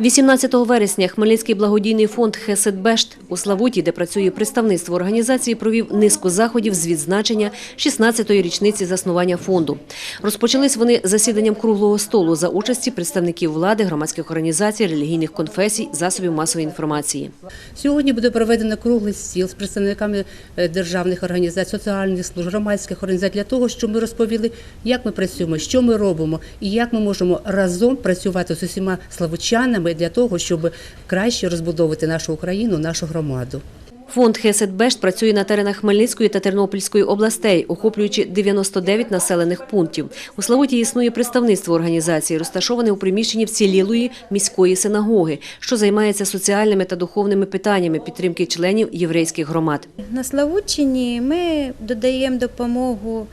18 вересня Хмельницький благодійний фонд «Хесед-Бешт» у Славуті, де працює представництво організації, провів низку заходів з відзначення 16-ї річниці заснування фонду. Розпочались вони засіданням круглого столу за участі представників влади, громадських організацій, релігійних конфесій, засобів масової інформації. Сьогодні буде проведено круглий стіл з представниками е, державних організацій, соціальних служб, громадських організацій для того, щоб ми розповіли, як ми працюємо, що ми робимо і як ми можемо разом працювати з усіма славучанами для того, щоб краще розбудовувати нашу Україну, нашу громаду. Фонд «Хесед-Бешт» працює на теренах Хмельницької та Тернопільської областей, охоплюючи 99 населених пунктів. У Славуті існує представництво організації, розташоване у приміщенні вцілілої міської синагоги, що займається соціальними та духовними питаннями підтримки членів єврейських громад. На Славутчині ми додаємо допомогу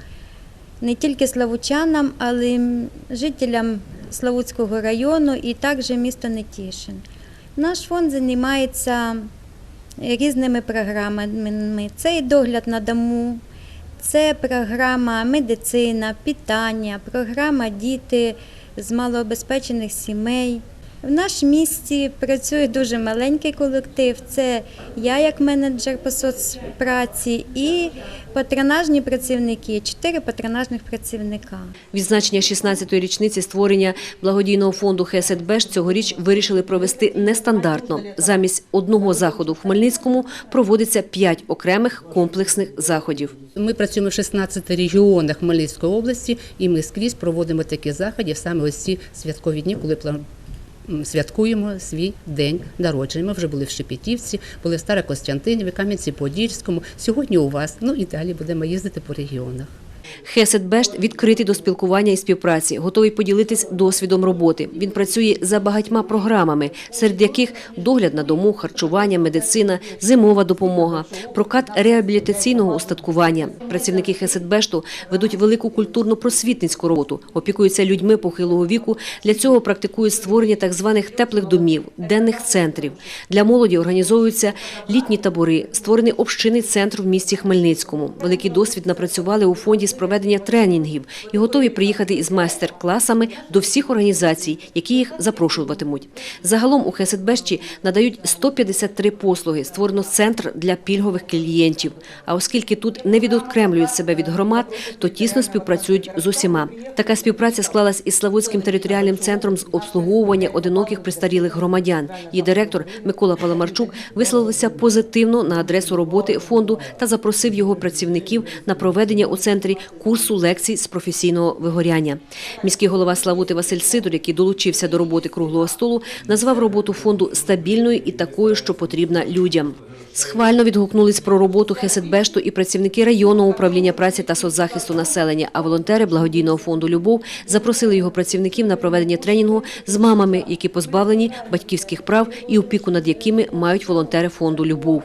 не тільки славучанам, але й жителям Славутського району і також міста Нетішин. Наш фонд займається різними програмами. Це і догляд на дому, це програма медицина, питання, програма діти з малообезпечених сімей. В нашому місті працює дуже маленький колектив. Це я як менеджер по соцпраці і патронажні працівники, чотири патронажних працівника. Відзначення 16-ї річниці створення благодійного фонду «Хесед-Бешт» цьогоріч вирішили провести нестандартно. Замість одного заходу в Хмельницькому проводиться п'ять окремих комплексних заходів. Ми працюємо в 16 регіонах Хмельницької області, і ми скрізь проводимо такі заходи саме ось ці святкові дні, коли святкуємо свій день народження. Ми вже були в Шепетівці, були в Старокостянтиніві, Кам'янці-Подільському. Сьогодні у вас. Ну і далі будемо їздити по регіонах. «Хесед-Бешт» відкритий до спілкування і співпраці, готовий поділитись досвідом роботи. Він працює за багатьма програмами, серед яких догляд на дому, харчування, медицина, зимова допомога, прокат реабілітаційного устаткування. Працівники «Хесед-Бешту» ведуть велику культурно-просвітницьку роботу, опікуються людьми похилого віку. Для цього практикують створення так званих теплих домів, денних центрів. Для молоді організовуються літні табори, створений общинний центр в місті Хмельницькому. Великий досвід напрацювали у фонді з проведення тренінгів і готові приїхати із майстер-класами до всіх організацій, які їх запрошуватимуть. Загалом у Хесетбешті надають 153 послуги. Створено центр для пільгових клієнтів. А оскільки тут не відокремлюють себе від громад, то тісно співпрацюють з усіма. Така співпраця склалась із Славутським територіальним центром з обслуговування одиноких пристарілих громадян. Її директор Микола Паламарчук висловився позитивно на адресу роботи фонду та запросив його працівників на проведення у центрі курсу лекцій з професійного вигоряння. Міський голова Славути Василь Сидор, який долучився до роботи круглого столу, назвав роботу фонду стабільною і такою, що потрібна людям. Схвально відгукнулись про роботу Хесетбешту і працівники районного управління праці та соцзахисту населення, а волонтери благодійного фонду Любов запросили його працівників на проведення тренінгу з мамами, які позбавлені батьківських прав і опіку над якими мають волонтери фонду Любов.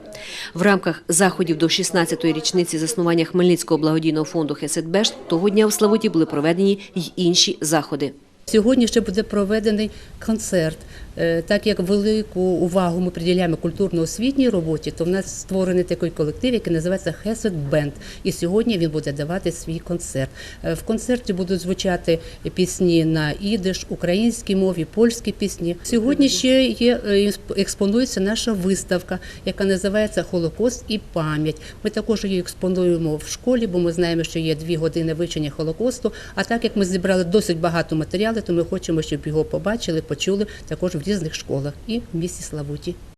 В рамках заходів до 16-ї річниці заснування Хмельницького благодійного фонду Хесетбешт того дня в Славуті були проведені й інші заходи. Сьогодні ще буде проведений концерт. Е, Так як велику увагу ми приділяємо культурно-освітній роботі, то в нас створений такий колектив, який називається Хесед Бенд. І сьогодні він буде давати свій концерт. Е, В концерті будуть звучати пісні на ідиш, українській мові, польські пісні. Сьогодні ще є е, експонується наша виставка, яка називається Холокост і пам'ять. Ми також її експонуємо в школі, бо ми знаємо, що є дві години вивчення Холокосту. А так як ми зібрали досить багато матеріалу, то ми хочемо, щоб його побачили, почули також в різних школах і в місті Славуті.